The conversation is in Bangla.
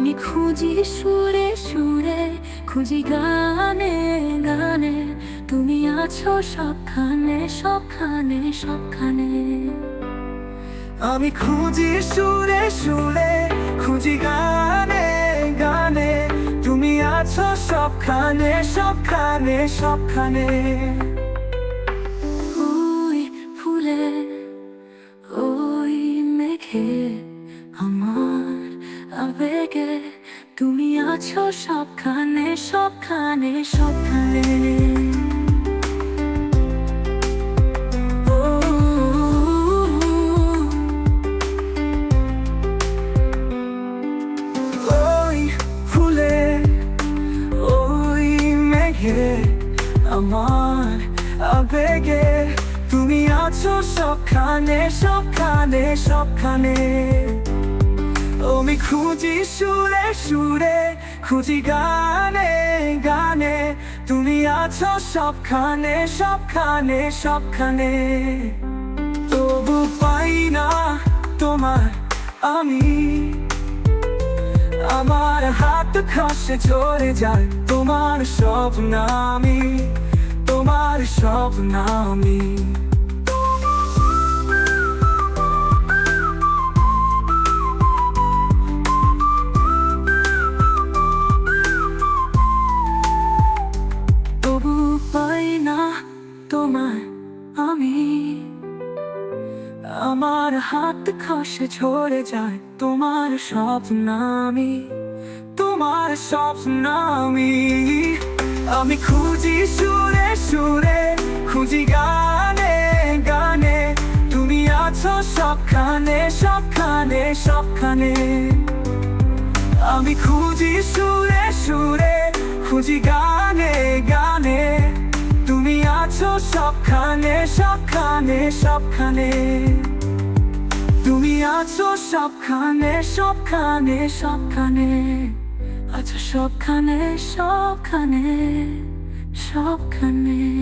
আমি খুঁজি সুরে সুরে খুঁজি গানে গানে। তুমি আছো সবখানে সবখানে সবখানে। আমি খুঁজি সুরে সুরে খুঁজি গানে গানে। তুমি আছো সবখানে সবখানে সবখানে। ওই ফুলে ওই মেঘে আমার আছো সবখানে সবখানে সবখানে। আমার আবেগে তুমি আছো সবখানে সবখানে সবখানে। খুঁজি সুরে সুরে, খুঁজি গানে গানে। তুমি আছো সবখানে সবখানে সবখানে। তবু পাই না তোমার আমি। আমার হাত খসে চলে যায় তোমার সব নামি তোমার সব নামি আমার হাত খসে ঝরে যায়, তোমার সব নামি তোমার সব নামি আমি খুঁজি সুরে সুরে, খুঁজি গানে গানে, তুমি আছো সবখানে সবখানে সবখানে। আমি খুঁজি সুরে সুরে, খুঁজি গানে আছো সবখানে সবখানে সবখানে। তুমি আছো সবখানে সবখানে সবখানে। আছো সবখানে সবখানে সবখানে।